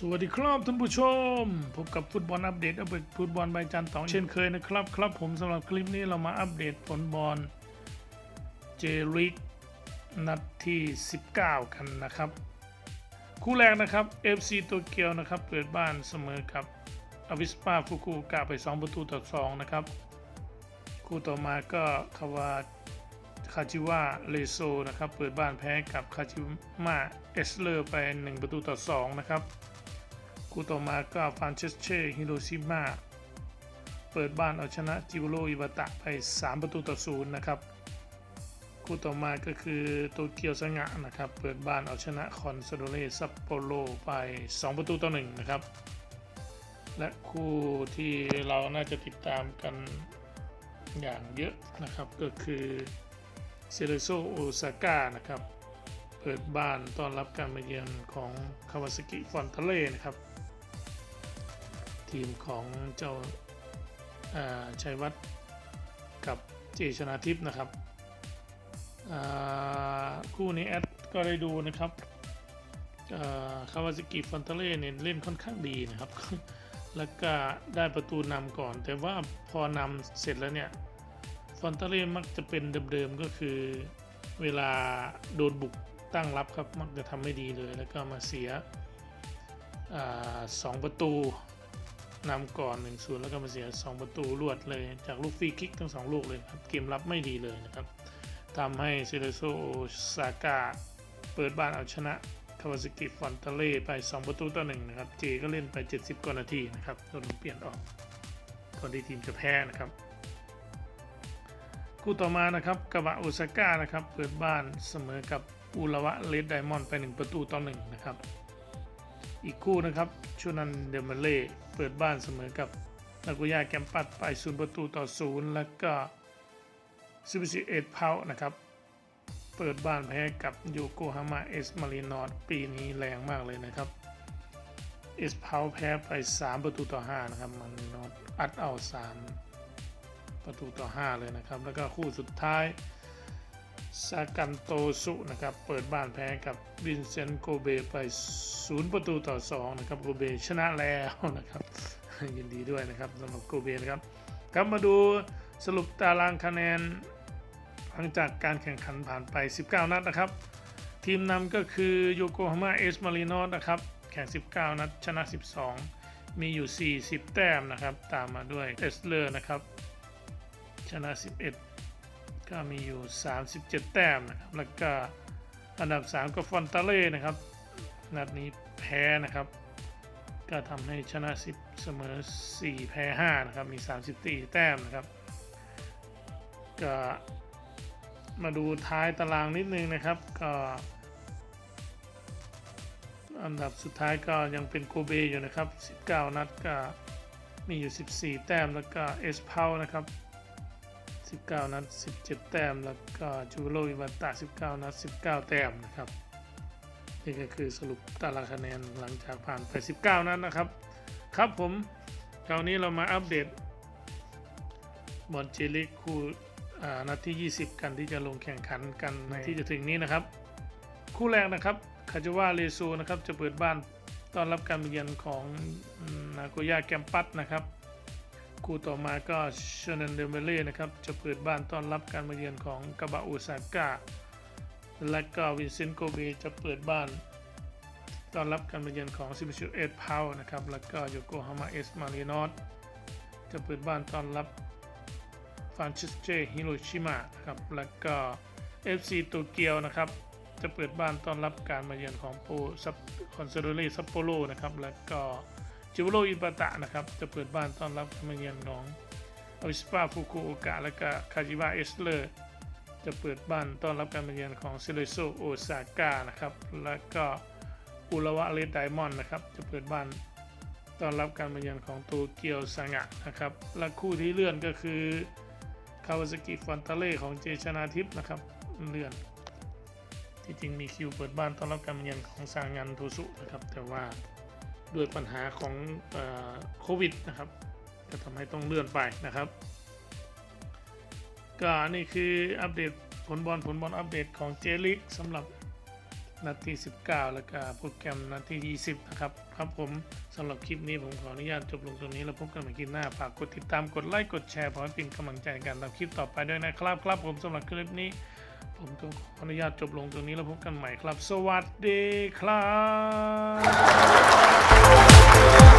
สวัสดีครับท่านผู้ชม พบกับฟุตบอลอัปเดตอัปเดตฟุตบอลใบจันทร์ตองเช่นเคยนะครับ ครับผมสำหรับคลิปนี้เรามาอัปเดตผลบอลเจลิกนัดที่ 19 กันนะครับ คู่แรกนะครับ FC โตเกียวนะครับ เปิดบ้านเสมอกับอวิสปาฟุกุกะไป 2 ประตูต่อ 2 นะครับ คู่ต่อมาก็คาวาคาจิวะเลโซนะครับ เปิดบ้านแพ้กับคาจิมะเอสเลอร์ไป 1 ประตูต่อ 2 นะครับ คู่ต่อมาก็ฟานเชสเช่ฮิโรชิมะเปิดบ้านเอาชนะจิโบโรอิบาตะไป 3 ประตูต่อ0นะครับ คู่ต่อมาก็คือโตเกียวสงะนะครับ เปิดบ้านเอาชนะคอนซาโดเรซัปโปโรไป 2 ประตูต่อ1นะครับ และคู่ที่เราน่าจะติดตามกันอย่างเยอะนะครับก็คือเซเลโซโอซาก้านะครับ เปิดบ้านต้อนรับการมาเยือนของคาวาซากิฟอนเทเล่นะครับ ทีมของเจ้าชัยวัฒน์กับเจชนาทิพย์นะครับคู่นี้แอดก็ได้ดูนะครับคาวาซากิฟอนเทเล่เนี่ยเล่นค่อนข้างดีนะครับ แล้วก็ได้ประตูนำก่อน แต่ว่าพอนำเสร็จแล้วเนี่ยฟอนเตเล่มักจะเป็นเดิมๆก็คือเวลาโดนบุกตั้งรับครับมักจะทำไม่ดีเลย แล้วก็มาเสียอสองประตู นำก่อน1นูนแล้วก็มาเสีย 2 ประตูรวดเลย จากลูกฟรีคิกทั้ง 2 ลูกเลยครับ เกมรับไม่ดีเลยนะครับทำให้เซเลโซซากาเปิดบ้านเอาชนะคาวาซากิฟอนเตเล่ไป 2 ประตูต่อหนึ่งนะครับ เจก็เล่นไป 70 กว่านาทีนะครับโดนเปลี่ยนออกก่อนที่ทีมจะแพ้นะครับคู่ต่อมานะครับกาวะโอซาก้านะครับเปิดบ้านเสมอกับอุระวะเลดไดมอนด์ไป 1 ประตูต่อ1นะครับ อีกคู่นะครับชูนันเดมเล่ เปิดบ้านเสมอกับนากุย่าแกมปัดไป0ประตูต่อ0แล้วก็ซิบิซิเอ็ดเพานะครับ เปิดบ้านแพ้กับโยโกฮาม่าเอสมารีนอตปีนี้แรงมากเลยนะครับเอสเพาแพ้ไป 3 ประตูต่อ 5 นะครับมารีนอตอัดเอา 3 ประตูต่อ 5 เลยนะครับ แล้วก็คู่สุดท้าย ซากันโตสุนะครับเปิดบ้านแพ้กับวินเซนโกเบไป 0 ประตูต่อ 2 นะครับโกเบชนะแล้วนะครับ ยินดีด้วยนะครับสำหรับโกเบนะครับครับมาดูสรุปตารางคะแนน หลังจากการแข่งขันผ่านไป 19 นัดนะครับ ทีมนำก็คือโยโกฮาม่าเอสมารีนอสนะครับ แข่ง 19 นัด ชนะ 12 มีอยู่ 40 แต้มนะครับ ตามมาด้วยเอสเลอร์นะครับ ชนะ 11 ก็มีอยู่ 37 แต้มนะครับ แล้วก็อันดับ 3 ก็ฟอนตาเล่นะครับ นัดนี้แพ้นะครับ ก็ทำให้ชนะ 10 เสมอ 4 แพ้ 5 นะครับ มี 34 แต้มนะครับ ก็มาดูท้ายตารางนิดนึงนะครับ ก็อันดับสุดท้ายก็ยังเป็นโกเบอยู่นะครับ 19 นัดก็มีอยู่ 14 แต้ม แล้วก็เอสเพานะครับ 19 นัด 17 แต้ม แล้วก็จูโรอิบัตตา19 นัด 19 แต้มนะครับนี่ก็คือสรุปตารางคะแนนหลังจากผ่านไป 19 นัดนะครับ ครับผมคราวนี้เรามาอัปเดตบอลเจลิกคู่อ่านัดที่ 20 กันที่จะลงแข่งขันกันในที่จะถึงนี้นะครับ คู่แรกนะครับคาจาวาเรซูนะครับจะเปิดบ้านต้อนรับการมาเยือนของนาโกย่าแกมปัสนะครับ คู่ต่อมาก็ชนันเดเมเล่นะครับจะเปิดบ้านต้อนรับการมาเยือนของกาบาอุซาก้าและก็วินเซนโกเบจะเปิดบ้านต้อนรับการมาเยือนของซิมิชูเอ็ดพาวนะครับแล้วก็โยโกฮามาเอสมารีนอสจะเปิดบ้านต้อนรับฟานชิสเจฮิโรชิมะครับแล้วก็ FC โตเกียวนะครับจะเปิดบ้านต้อนรับการมาเยือนของโปซับคอนเซโดเรซัปโปโรนะครับแล้วก็ จิวโรอิบาตะนะครับ จะเปิดบ้านต้อนรับการมาเยือนของอวิสปาฟุกุโอกะและก็คาจิวะเอสเลอร์จะเปิดบ้านต้อนรับการมาเยือนของเซเลโซโอซาก้านะครับ แล้วก็อุระวะเลดไดมอนด์นะครับ จะเปิดบ้านต้อนรับการมาเยือนของโตเกียวซางะนะครับ และคู่ที่เลื่อนก็คือคาวาซากิฟอนตาเล่ของเจชนาทิพย์นะครับ เลื่อน ที่จริงมีคิวเปิดบ้านต้อนรับการมาเยือนของซางงันโทสุนะครับ แต่ว่า ด้วยปัญหาของโควิดนะครับก็ทำให้ต้องเลื่อนไปนะครับ ก็นี่คืออัปเดตผลบอลผลบอลอัปเดตของเจลิกสำหรับนัดที่19 แล้วก็โปรแกรมนัดที่20 นะครับ ครับผมสำหรับคลิปนี้ผมขออนุญาตจบลงตรงนี้แล้วพบกันใหม่คลิปหน้าฝากกดติดตามกดไลค์กดแชร์เพื่อให้เป็นกำลังใจในการทำคลิปต่อไปด้วยนะครับ ครับผมสำหรับคลิปนี้ ผมต้องขออนุญาตจบลงตรงนี้แล้วพบกันใหม่ครับ สวัสดีครับ